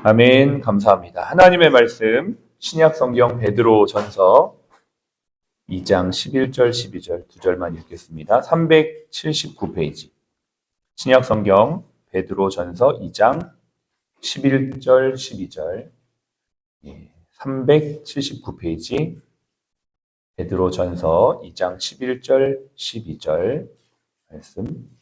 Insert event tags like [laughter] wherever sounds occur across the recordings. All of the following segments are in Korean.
아멘. 감사합니다. 하나님의 말씀 신약 성경 베드로 전서 2장 11절 12절 두 절만 읽겠습니다. 379페이지. 신약 성경 베드로 전서 2장 11절 12절. 예, 379페이지. 베드로 전서 2장 11절 12절 말씀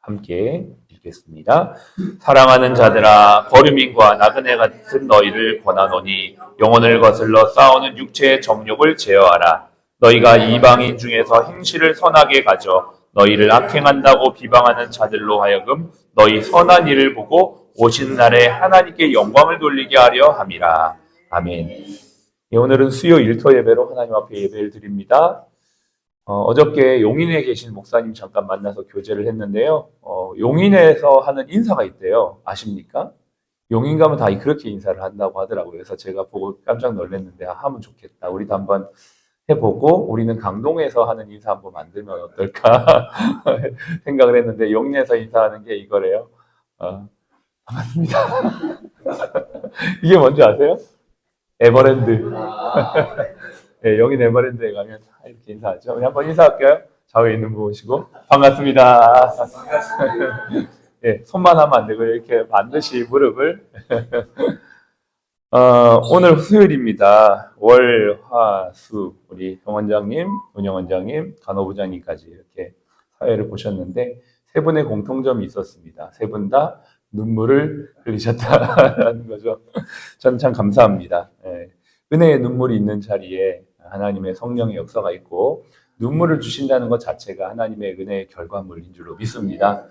함께 읽겠습니다. 사랑하는 자들아 버르민과 나그네 같은 너희를 권하노니 영혼을 거슬러 싸우는 육체의 정욕을 제어하라. 너희가 이방인 중에서 행실을 선하게 가져 너희를 악행한다고 비방하는 자들로 하여금 너희 선한 일을 보고 오신 날에 하나님께 영광을 돌리게 하려 함이라. 아멘. 예, 오늘은 수요 일터 예배로 하나님 앞에 예배를 드립니다. 어, 저께 용인에 계신 목사님 잠깐 만나서 교제를 했는데요. 어, 용인에서 하는 인사가 있대요. 아십니까? 용인 가면 다 그렇게 인사를 한다고 하더라고요. 그래서 제가 보고 깜짝 놀랐는데 아, 하면 좋겠다. 우리도 한번 해보고 우리는 강동에서 하는 인사 한번 만들면 어떨까 [laughs] 생각을 했는데 용인에서 인사하는 게 이거래요. 어, 반갑습니다. [laughs] 이게 뭔지 아세요? 에버랜드. 네, 여기 네버랜드에 가면 다 이렇게 인사하죠. 우리 한번 인사할게요. 좌우에 있는 분 보시고 반갑습니다. [laughs] 예, 손만 하면 안 되고 이렇게 반드시 무릎을 [laughs] 어, 오늘 수요일입니다. 월, 화, 수 우리 병원장님, 운영 원장님, 간호부장님까지 이렇게 사회를 보셨는데 세 분의 공통점이 있었습니다. 세 분 다 눈물을 흘리셨다라는 [laughs] 거죠. 전 참 감사합니다. 예. 은혜의 눈물이 있는 자리에 하나님의 성령의 역사가 있고 눈물을 주신다는 것 자체가 하나님의 은혜의 결과물인 줄로 믿습니다.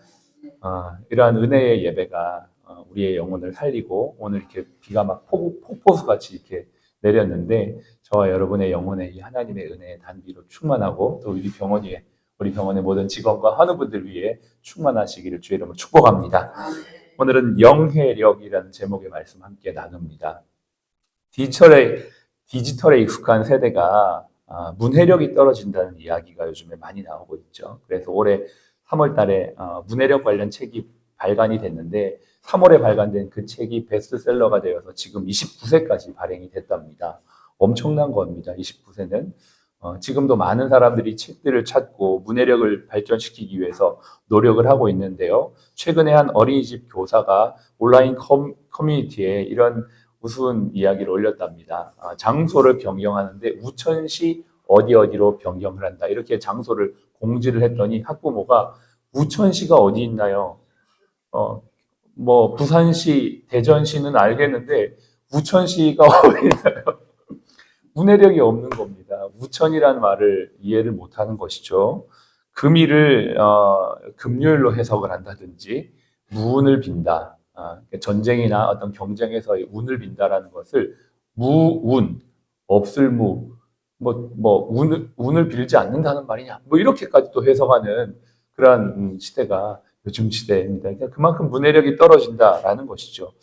아, 이러한 은혜의 예배가 어, 우리의 영혼을 살리고 오늘 이렇게 비가 막 폭, 폭포수 같이 이렇게 내렸는데 저와 여러분의 영혼에 이 하나님의 은혜의 단비로 충만하고 또 우리 병원 위에 우리 병원의 모든 직원과 환우분들 위해 충만하시기를 주의 이름으로 축복합니다. 오늘은 영해력이라는 제목의 말씀 함께 나눕니다. 디지털에, 디지털에 익숙한 세대가 아, 문해력이 떨어진다는 이야기가 요즘에 많이 나오고 있죠. 그래서 올해 3월 달에 어, 문해력 관련 책이 발간이 됐는데 3월에 발간된 그 책이 베스트셀러가 되어서 지금 29세까지 발행이 됐답니다. 엄청난 겁니다. 29세는. 어, 지금도 많은 사람들이 책들을 찾고 문해력을 발전시키기 위해서 노력을 하고 있는데요. 최근에 한 어린이집 교사가 온라인 커, 커뮤니티에 이런 우스운 이야기를 올렸답니다. 아, 장소를 변경하는데 우천시 어디 어디로 변경을 한다. 이렇게 장소를 공지를 했더니 학부모가 우천시가 어디 있나요? 어, 뭐 부산시, 대전시는 알겠는데 우천시가 [laughs] 어디 있나요? 문해력이 없는 겁니다. 우천이라는 말을 이해를 못하는 것이죠. 금일을 어, 금요일로 해석을 한다든지 무운을 빈다. 아, 전쟁이나 어떤 경쟁에서의 운을 빈다라는 것을 무운, 없을 무, 뭐, 뭐, 운을, 운을 빌지 않는다는 말이냐. 뭐, 이렇게까지 또 해석하는 그러한 음, 시대가 요즘 시대입니다. 그러니까 그만큼 문해력이 떨어진다라는 것이죠.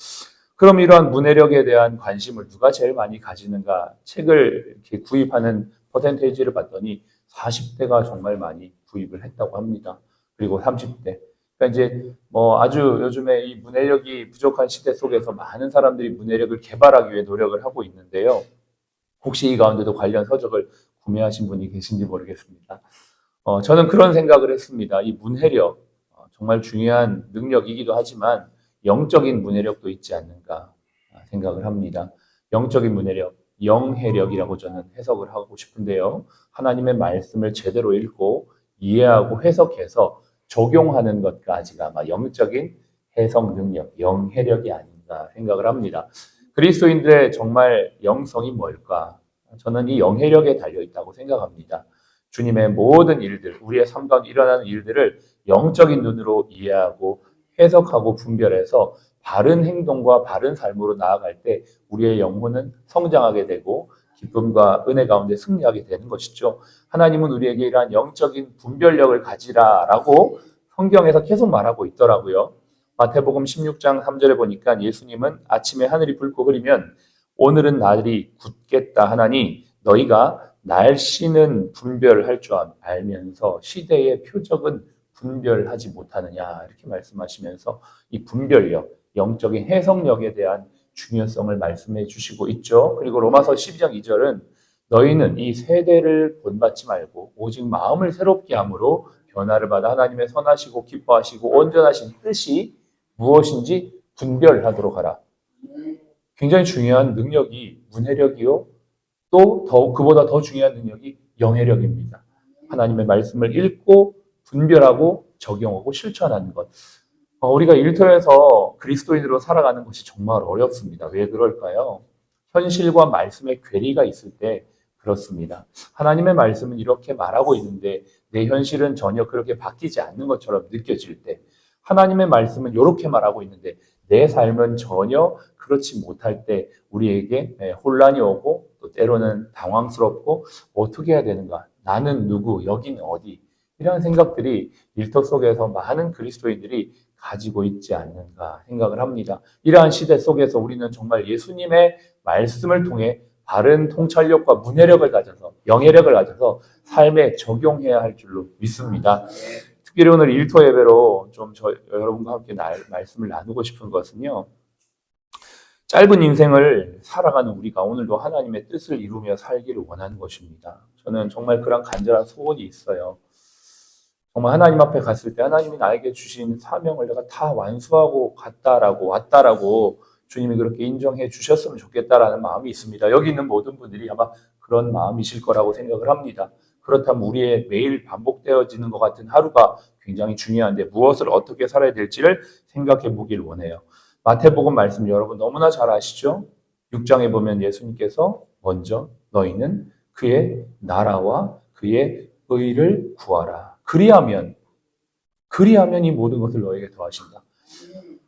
그럼 이러한 문해력에 대한 관심을 누가 제일 많이 가지는가? 책을 이렇게 구입하는 퍼센테이지를 봤더니 40대가 정말 많이 구입을 했다고 합니다. 그리고 30대. 그러니까 이제 뭐 아주 요즘에 이 문해력이 부족한 시대 속에서 많은 사람들이 문해력을 개발하기 위해 노력을 하고 있는데요. 혹시 이 가운데도 관련 서적을 구매하신 분이 계신지 모르겠습니다. 어, 저는 그런 생각을 했습니다. 이 문해력 어, 정말 중요한 능력이기도 하지만 영적인 문해력도 있지 않는가 생각을 합니다. 영적인 문해력, 영해력이라고 저는 해석을 하고 싶은데요. 하나님의 말씀을 제대로 읽고 이해하고 해석해서 적용하는 것까지가 아마 영적인 해석 능력, 영해력이 아닌가 생각을 합니다. 그리스도인들의 정말 영성이 뭘까? 저는 이 영해력에 달려 있다고 생각합니다. 주님의 모든 일들, 우리의 삶 가운데 일어나는 일들을 영적인 눈으로 이해하고 해석하고 분별해서 바른 행동과 바른 삶으로 나아갈 때 우리의 영혼은 성장하게 되고 기쁨과 은혜 가운데 승리하게 되는 것이죠. 하나님은 우리에게 이러한 영적인 분별력을 가지라라고 성경에서 계속 말하고 있더라고요. 마태복음 16장 3절에 보니까 예수님은 아침에 하늘이 붉고 흐리면 오늘은 날이 굳겠다 하나니 너희가 날씨는 분별할 줄 알면서 시대의 표적은 분별하지 못하느냐 이렇게 말씀하시면서 이 분별력, 영적인 해석력에 대한 중요성을 말씀해 주시고 있죠. 그리고 로마서 12장 2절은 너희는 이 세대를 본받지 말고 오직 마음을 새롭게 함으로 변화를 받아 하나님의 선하시고 기뻐하시고 온전하신 뜻이 무엇인지 분별하도록 하라. 굉장히 중요한 능력이 문해력이요. 또 더, 그보다 더 중요한 능력이 영해력입니다. 하나님의 말씀을 읽고 분별하고 적용하고 실천하는 것. 어, 우리가 일터에서 그리스도인으로 살아가는 것이 정말 어렵습니다. 왜 그럴까요? 현실과 말씀의 괴리가 있을 때 그렇습니다. 하나님의 말씀은 이렇게 말하고 있는데 내 현실은 전혀 그렇게 바뀌지 않는 것처럼 느껴질 때 하나님의 말씀은 이렇게 말하고 있는데 내 삶은 전혀 그렇지 못할 때 우리에게 예, 혼란이 오고 또 때로는 당황스럽고 어떻게 해야 되는가? 나는 누구? 여기는 어디? 이런 생각들이 일터 속에서 많은 그리스도인들이 가지고 있지 않는가 생각을 합니다. 이러한 시대 속에서 우리는 정말 예수님의 말씀을 통해 바른 통찰력과 문해력을 가져서 영해력을 가져서 삶에 적용해야 할 줄로 믿습니다. 특별히 오늘 일터 예배로 좀 저, 여러분과 함께 날, 말씀을 나누고 싶은 것은요. 짧은 인생을 살아가는 우리가 오늘도 하나님의 뜻을 이루며 살기를 원하는 것입니다. 저는 정말 그런 간절한 소원이 있어요. 정말 하나님 앞에 갔을 때 하나님이 나에게 주신 사명을 내가 다 완수하고 갔다라고 왔다라고 주님이 그렇게 인정해 주셨으면 좋겠다라는 마음이 있습니다. 여기 있는 모든 분들이 아마 그런 마음이실 거라고 생각을 합니다. 그렇다면 우리의 매일 반복되어지는 것 같은 하루가 굉장히 중요한데 무엇을 어떻게 살아야 될지를 생각해 보길 원해요. 마태복음 말씀 여러분 너무나 잘 아시죠? 6장에 보면 예수님께서 먼저 너희는 그의 나라와 그의 의를 구하라. 그리하면 그리하면 이 모든 것을 너에게 더하신다.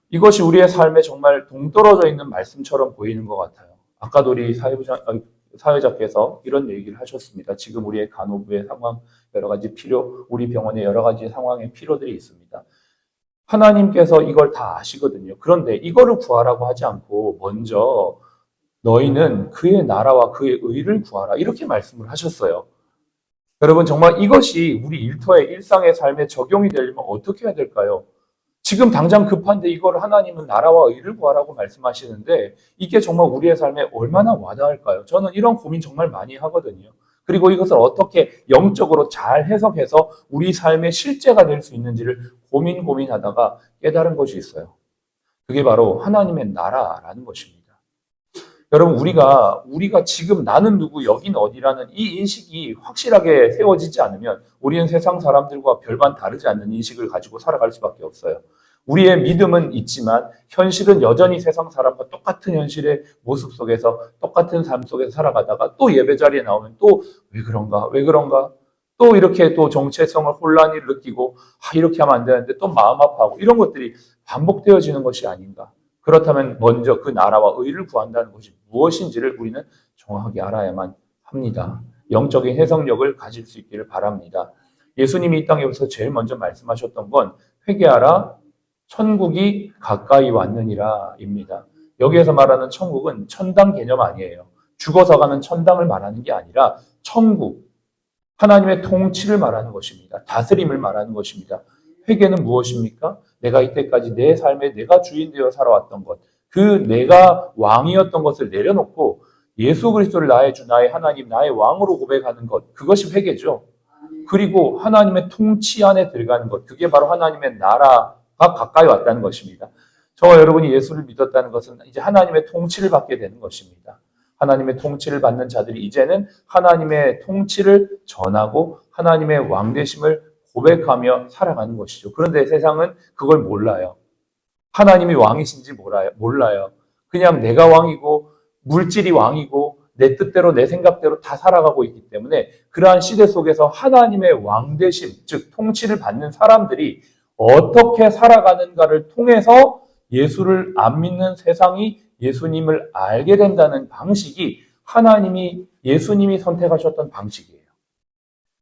이것이 우리의 삶에 정말 동떨어져 있는 말씀처럼 보이는 것 같아요. 아까도 우리 사회부장, 사회자께서 이런 얘기를 하셨습니다. 지금 우리의 간호부의 상황, 여러 가지 필요, 우리 병원에 여러 가지 상황의 필요들이 있습니다. 하나님께서 이걸 다 아시거든요. 그런데 이거를 구하라고 하지 않고 먼저 너희는 그의 나라와 그의 의를 구하라. 이렇게 말씀을 하셨어요. 여러분, 정말 이것이 우리 일터의 일상의 삶에 적용이 되려면 어떻게 해야 될까요? 지금 당장 급한데 이걸 하나님은 나라와 의를 구하라고 말씀하시는데 이게 정말 우리의 삶에 얼마나 와닿을까요? 저는 이런 고민 정말 많이 하거든요. 그리고 이것을 어떻게 영적으로 잘 해석해서 우리 삶의 실제가 될 수 있는지를 고민 고민하다가 깨달은 것이 있어요. 그게 바로 하나님의 나라라는 것입니다. 여러분 우리가 우리가 지금 나는 누구 여긴 어디라는 이 인식이 확실하게 세워지지 않으면 우리는 세상 사람들과 별반 다르지 않는 인식을 가지고 살아갈 수밖에 없어요. 우리의 믿음은 있지만 현실은 여전히 세상 사람과 똑같은 현실의 모습 속에서 똑같은 삶 속에서 살아가다가 또 예배 자리에 나오면 또 왜 그런가 왜 그런가 또 이렇게 또 정체성을 혼란을 느끼고 아 이렇게 하면 안 되는데 또 마음 아파하고 이런 것들이 반복되어지는 것이 아닌가 그렇다면 먼저 그 나라와 의를 구한다는 것이 무엇인지를 우리는 정확하게 알아야만 합니다. 영적인 해석력을 가질 수 있기를 바랍니다. 예수님이 이 땅에 오셔서 제일 먼저 말씀하셨던 건 회개하라 천국이 가까이 왔느니라입니다. 여기에서 말하는 천국은 천당 개념 아니에요. 죽어서 가는 천당을 말하는 게 아니라 천국, 하나님의 통치를 말하는 것입니다. 다스림을 말하는 것입니다. 회개는 무엇입니까? 내가 이때까지 내 삶에 내가 주인 되어 살아왔던 것, 그 내가 왕이었던 것을 내려놓고 예수 그리스도를 나의 주, 나의 하나님, 나의 왕으로 고백하는 것, 그것이 회개죠. 그리고 하나님의 통치 안에 들어가는 것, 그게 바로 하나님의 나라가 가까이 왔다는 것입니다. 저와 여러분이 예수를 믿었다는 것은 이제 하나님의 통치를 받게 되는 것입니다. 하나님의 통치를 받는 자들이 이제는 하나님의 통치를 전하고 하나님의 왕되심을 고백하며 살아가는 것이죠. 그런데 세상은 그걸 몰라요. 하나님이 왕이신지 몰라요. 그냥 내가 왕이고 물질이 왕이고 내 뜻대로 내 생각대로 다 살아가고 있기 때문에 그러한 시대 속에서 하나님의 왕되심, 즉 통치를 받는 사람들이 어떻게 살아가는가를 통해서 예수를 안 믿는 세상이 예수님을 알게 된다는 방식이 하나님이 예수님이 선택하셨던 방식이에요.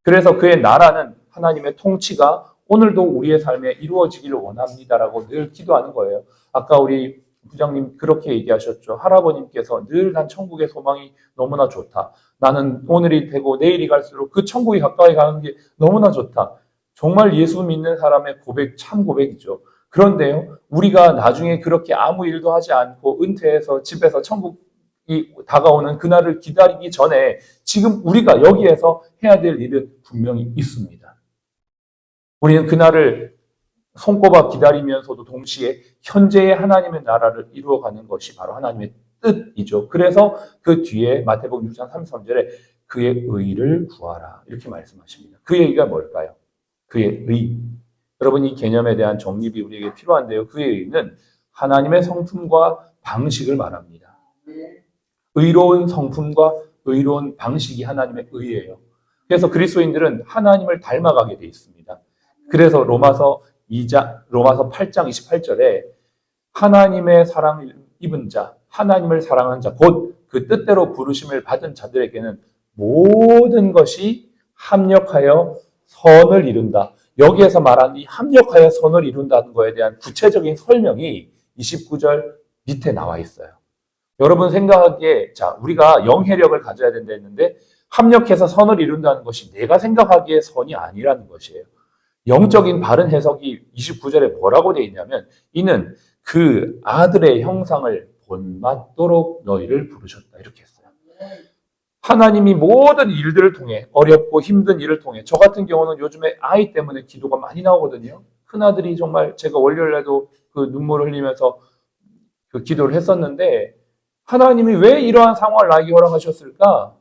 그래서 그의 나라는 하나님의 통치가 오늘도 우리의 삶에 이루어지기를 원합니다라고 늘 기도하는 거예요. 아까 우리 부장님 그렇게 얘기하셨죠. 할아버님께서 늘 난 천국의 소망이 너무나 좋다. 나는 오늘이 되고 내일이 갈수록 그 천국이 가까이 가는 게 너무나 좋다. 정말 예수 믿는 사람의 고백 참 고백이죠. 그런데요, 우리가 나중에 그렇게 아무 일도 하지 않고 은퇴해서 집에서 천국이 다가오는 그날을 기다리기 전에 지금 우리가 여기에서 해야 될 일은 분명히 있습니다. 우리는 그날을 손꼽아 기다리면서도 동시에 현재의 하나님의 나라를 이루어가는 것이 바로 하나님의 뜻이죠. 그래서 그 뒤에 마태복음 6장 33절에 그의 의를 구하라 이렇게 말씀하십니다. 그의 의가 뭘까요? 그의 의. 여러분 이 개념에 대한 정립이 우리에게 필요한데요. 그의 의는 하나님의 성품과 방식을 말합니다. 의로운 성품과 의로운 방식이 하나님의 의예요. 그래서 그리스도인들은 하나님을 닮아가게 돼 있습니다. 그래서 로마서 2장 로마서 8장 28절에 하나님의 사랑을 입은 자, 하나님을 사랑한 자, 곧 그 뜻대로 부르심을 받은 자들에게는 모든 것이 합력하여 선을 이룬다. 여기에서 말한 이 합력하여 선을 이룬다는 것에 대한 구체적인 설명이 29절 밑에 나와 있어요. 여러분 생각하기에 자 우리가 영해력을 가져야 된다 했는데 합력해서 선을 이룬다는 것이 내가 생각하기에 선이 아니라는 것이에요. 영적인 바른 해석이 29절에 뭐라고 되어 있냐면 이는 그 아들의 형상을 본받도록 너희를 부르셨다 이렇게 했어요. 하나님이 모든 일들을 통해 어렵고 힘든 일을 통해 저 같은 경우는 요즘에 아이 때문에 기도가 많이 나오거든요. 큰 아들이 정말 제가 월요일에도 그 눈물을 흘리면서 그 기도를 했었는데 하나님이 왜 이러한 상황을 나에게 허락하셨을까?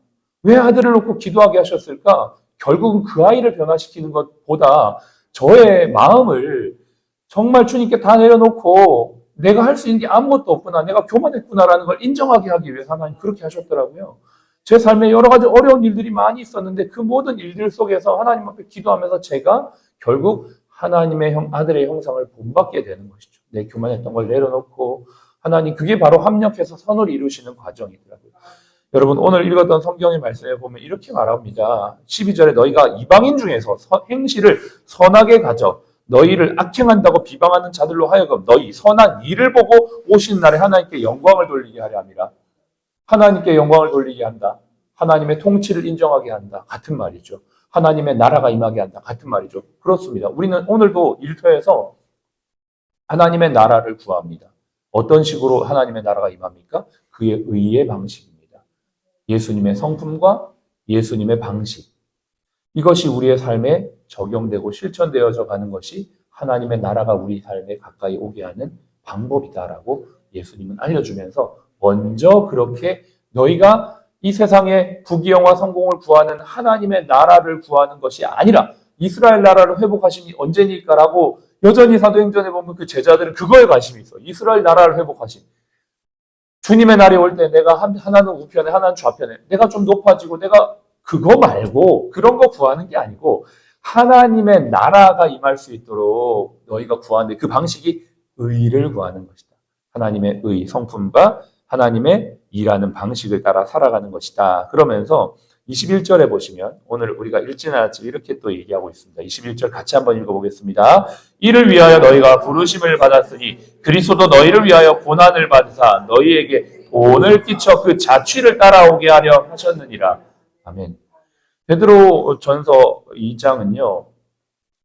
왜 아들을 놓고 기도하게 하셨을까? 결국은 그 아이를 변화시키는 것보다 저의 마음을 정말 주님께 다 내려놓고 내가 할 수 있는 게 아무것도 없구나. 내가 교만했구나라는 걸 인정하게 하기 위해서 하나님 그렇게 하셨더라고요. 제 삶에 여러 가지 어려운 일들이 많이 있었는데 그 모든 일들 속에서 하나님 앞에 기도하면서 제가 결국 하나님의 형, 아들의 형상을 본받게 되는 것이죠. 내 교만했던 걸 내려놓고 하나님 그게 바로 합력해서 선을 이루시는 과정이더라고요. 여러분 오늘 읽었던 성경의 말씀에 보면 이렇게 말합니다. 12절에 너희가 이방인 중에서 서- 행실을 선하게 가져 너희를 악행한다고 비방하는 자들로 하여금 너희 선한 일을 보고 오신 날에 하나님께 영광을 돌리게 하려 함이라. 하나님께 영광을 돌리게 한다. 하나님의 통치를 인정하게 한다. 같은 말이죠. 하나님의 나라가 임하게 한다. 같은 말이죠. 그렇습니다. 우리는 오늘도 일터에서 하나님의 나라를 구합니다. 어떤 식으로 하나님의 나라가 임합니까? 그의 의의 방식입니다. 예수님의 성품과 예수님의 방식. 이것이 우리의 삶에 적용되고 실천되어져 가는 것이 하나님의 나라가 우리 삶에 가까이 오게 하는 방법이다라고 예수님은 알려주면서 먼저 그렇게 너희가 이 세상의 부귀영화 성공을 구하는 하나님의 나라를 구하는 것이 아니라 이스라엘 나라를 회복하심이 언제니까라고 여전히 사도행전에 보면 그 제자들은 그거에 관심이 있어. 이스라엘 나라를 회복하심. 주님의 날이 올 때 내가 한- 하나는 우편에 하나는 좌편에 내가 좀 높아지고 내가 그거 말고 그런 거 구하는 게 아니고 하나님의 나라가 임할 수 있도록 너희가 구하는데 그 방식이 의를 구하는 것이다. 하나님의 의, 성품과 하나님의 일하는 방식을 따라 살아가는 것이다. 그러면서 21절에 보시면 오늘 우리가 읽지는 않았지만 이렇게 또 얘기하고 있습니다. 21절 같이 한번 읽어보겠습니다. 이를 위하여 너희가 부르심을 받았으니 그리스도 너희를 위하여 고난을 받으사 너희에게 본을 끼쳐 그 자취를 따라오게 하려 하셨느니라. 아멘. 베드로 전서 2장은요,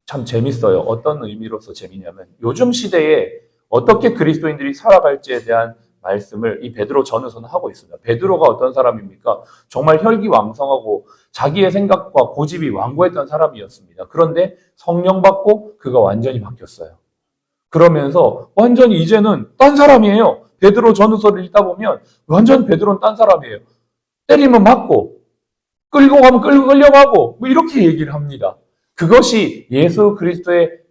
참 재밌어요. 어떤 의미로서 재미냐면, 요즘 시대에 어떻게 그리스도인들이 살아갈지에 대한 말씀을 이 베드로 전후서는 하고 있습니다. 베드로가 어떤 사람입니까? 정말 혈기왕성하고 자기의 생각과 고집이 완고했던 사람이었습니다. 그런데 성령 받고 그가 완전히 바뀌었어요. 그러면서 완전히 이제는 딴 사람이에요. 베드로 전후서를 읽다 보면 완전 베드로는 딴 사람이에요. 때리면 맞고 끌고 가면 끌려가고 뭐 이렇게 얘기를 합니다. 그것이 예수 그리스도의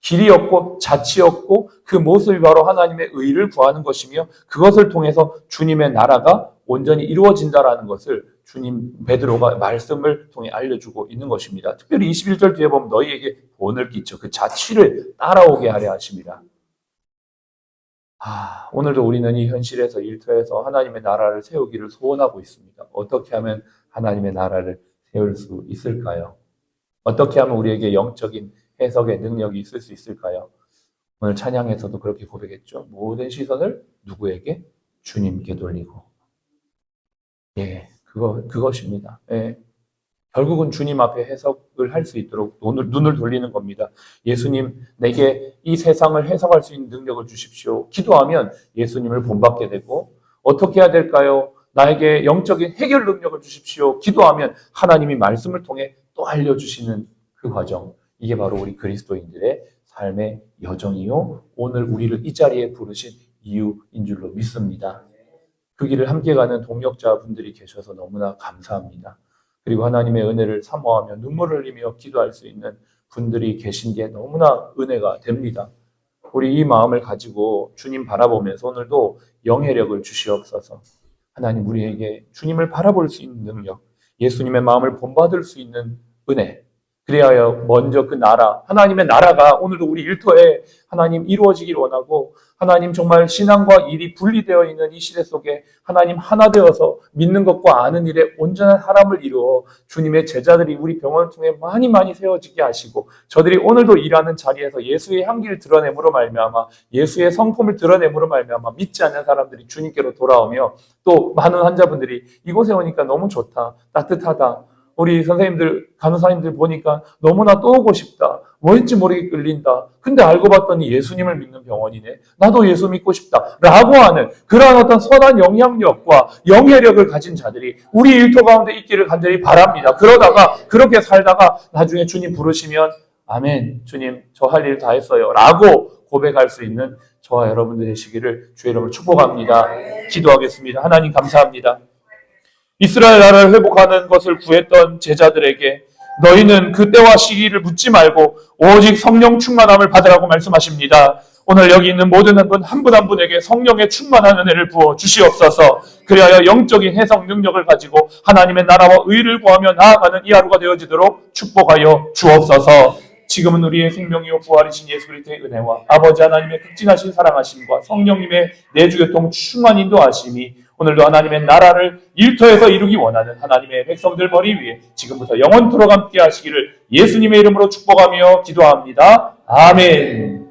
길이었고 자치였고 그 모습이 바로 하나님의 의를 구하는 것이며 그것을 통해서 주님의 나라가 온전히 이루어진다라는 것을 주님 베드로가 말씀을 통해 알려주고 있는 것입니다. 특별히 21절 뒤에 보면 너희에게 본을 끼쳐 그 자취를 따라오게 하려 하십니다. 아, 오늘도 우리는 이 현실에서 일터에서 하나님의 나라를 세우기를 소원하고 있습니다. 어떻게 하면 하나님의 나라를 세울 수 있을까요? 어떻게 하면 우리에게 영적인 해석의 능력이 있을 수 있을까요? 오늘 찬양에서도 그렇게 고백했죠. 모든 시선을 누구에게? 주님께 돌리고. 예, 그거, 그것입니다. 예. 결국은 주님 앞에 해석을 할 수 있도록 눈을, 눈을 돌리는 겁니다. 예수님, 내게 이 세상을 해석할 수 있는 능력을 주십시오. 기도하면 예수님을 본받게 되고, 어떻게 해야 될까요? 나에게 영적인 해결 능력을 주십시오. 기도하면 하나님이 말씀을 통해 또 알려주시는 그 과정. 이게 바로 우리 그리스도인들의 삶의 여정이요. 오늘 우리를 이 자리에 부르신 이유인 줄로 믿습니다. 그 길을 함께 가는 동역자분들이 계셔서 너무나 감사합니다. 그리고 하나님의 은혜를 사모하며 눈물을 흘리며 기도할 수 있는 분들이 계신 게 너무나 은혜가 됩니다. 우리 이 마음을 가지고 주님 바라보면서 오늘도 영해력을 주시옵소서. 하나님 우리에게 주님을 바라볼 수 있는 능력, 예수님의 마음을 본받을 수 있는 은혜, 그리하여 먼저 그 나라, 하나님의 나라가 오늘도 우리 일터에 하나님 이루어지길 원하고 하나님 정말 신앙과 일이 분리되어 있는 이 시대 속에 하나님 하나 되어서 믿는 것과 아는 일에 온전한 사람을 이루어 주님의 제자들이 우리 병원을 통해 많이 많이 세워지게 하시고 저들이 오늘도 일하는 자리에서 예수의 향기를 드러내므로 말미암아 예수의 성품을 드러내므로 말미암아 믿지 않는 사람들이 주님께로 돌아오며 또 많은 환자분들이 이곳에 오니까 너무 좋다 따뜻하다 우리 선생님들, 간호사님들 보니까 너무나 또 오고 싶다. 뭐인지 모르게 끌린다. 근데 알고 봤더니 예수님을 믿는 병원이네. 나도 예수 믿고 싶다. 라고 하는 그러한 어떤 선한 영향력과 영해력을 가진 자들이 우리 일터 가운데 있기를 간절히 바랍니다. 그러다가 그렇게 살다가 나중에 주님 부르시면 아멘. 주님, 저 할 일 다 했어요. 라고 고백할 수 있는 저와 여러분들 되시기를 주의 이름으로 축복합니다. 기도하겠습니다. 하나님 감사합니다. 이스라엘 나라를 회복하는 것을 구했던 제자들에게 너희는 그 때와 시기를 묻지 말고 오직 성령 충만함을 받으라고 말씀하십니다. 오늘 여기 있는 모든 한분한분 한 분에게 성령의 충만한 은혜를 부어 주시옵소서. 그리하여 영적인 해석 능력을 가지고 하나님의 나라와 의를 구하며 나아가는 이 하루가 되어지도록 축복하여 주옵소서. 지금은 우리의 생명이요 부활이신 예수 그리스도의 은혜와 아버지 하나님의 극진하신 사랑하심과 성령님의 내주 교통 충만 인도하심이 오늘도 하나님의 나라를 일터에서 이루기 원하는 하나님의 백성들 머리 위에 지금부터 영원토록 함께 하시기를 예수님의 이름으로 축복하며 기도합니다. 아멘.